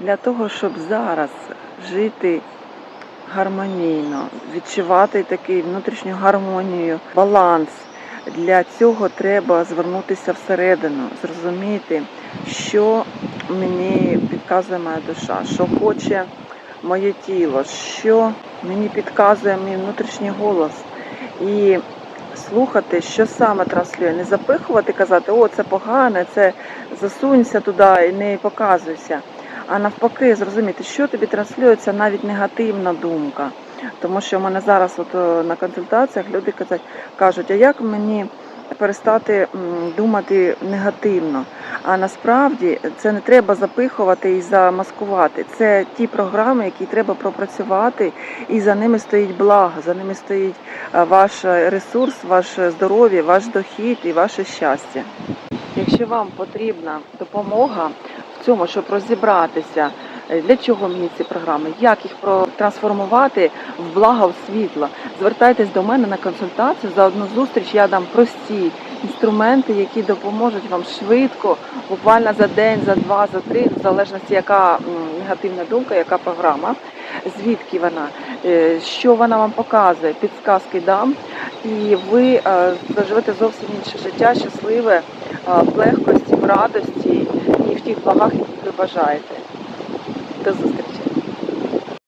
Для того, щоб зараз жити гармонійно, відчувати такий внутрішню гармонію, баланс. Для цього треба звернутися всередину, зрозуміти, що мені підказує моя душа, що хоче моє тіло, що мені підказує мій внутрішній голос. І слухати, що саме транслює, не запихувати, казати, о, це погане, це засунься туди і не показуйся. А навпаки, зрозуміти, що тобі транслюється навіть негативна думка. Тому що в мене зараз от е, на консультаціях люди кажуть, а як мені перестати думати негативно? А насправді це не треба запихувати і замаскувати. Це ті програми, які треба пропрацювати, і за ними стоїть благо, за ними стоїть е, ваш ресурс, ваше здоров'я, ваш дохід і ваше щастя. Якщо вам потрібна допомога цьому, щоб розібратися, е, для чого мені ці програми, як їх трансформувати в благо, в світло, звертайтесь до мене на консультацію. За одну зустріч я дам прості інструменти, які допоможуть вам швидко, буквально за день, за два, за три, в залежності, яка негативна думка, яка програма, звідки вона, е, що вона вам показує, підсказки дам, і ви е, заживете зовсім інше життя, щасливе, е, в легкості, в радості яких благах ви бажаєте. До зустрічі!